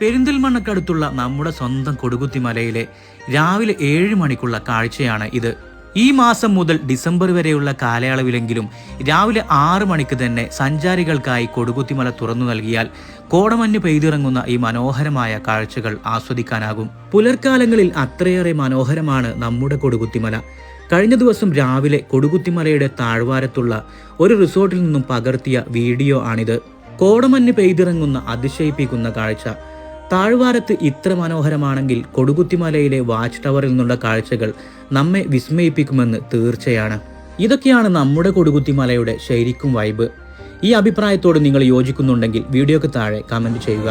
പെരിന്തൽമണ്ണക്കടുത്തുള്ള നമ്മുടെ സ്വന്തം കൊടുകുത്തി മലയിലെ രാവിലെ ഏഴ് മണിക്കുള്ള കാഴ്ചയാണ് ഇത്. ഈ മാസം മുതൽ ഡിസംബർ വരെയുള്ള കാലയളവിലെങ്കിലും രാവിലെ ആറ് മണിക്ക് തന്നെ സഞ്ചാരികൾക്കായി കൊടുകുത്തിമല തുറന്നു നൽകിയാൽ കോടമഞ്ഞ് പെയ്തിറങ്ങുന്ന ഈ മനോഹരമായ കാഴ്ചകൾ ആസ്വദിക്കാനാകും. പുലർക്കാലങ്ങളിൽ അത്രയേറെ മനോഹരമാണ് നമ്മുടെ കൊടുകുത്തിമല കഴിഞ്ഞ ദിവസം രാവിലെ കൊടുകുത്തിമലയുടെ താഴ്വാരത്തുള്ള ഒരു റിസോർട്ടിൽ നിന്നും പകർത്തിയ വീഡിയോ ആണിത്. കോടമഞ്ഞ് പെയ്തിറങ്ങുന്ന അതിശയിപ്പിക്കുന്ന കാഴ്ച. താഴ്വാരത്ത് ഇത്ര മനോഹരമാണെങ്കിൽ കൊടുകുത്തിമലയിലെ വാച്ച് ടവറിൽ നിന്നുള്ള കാഴ്ചകൾ നമ്മെ വിസ്മയിപ്പിക്കുമെന്ന് തീർച്ചയാണ്. ഇതൊക്കെയാണ് നമ്മുടെ കൊടുകുത്തിമലയുടെ ശരിക്കും വൈബ്. ഈ അഭിപ്രായത്തോട് നിങ്ങൾ യോജിക്കുന്നുണ്ടെങ്കിൽ വീഡിയോക്ക് താഴെ കമന്റ് ചെയ്യുക.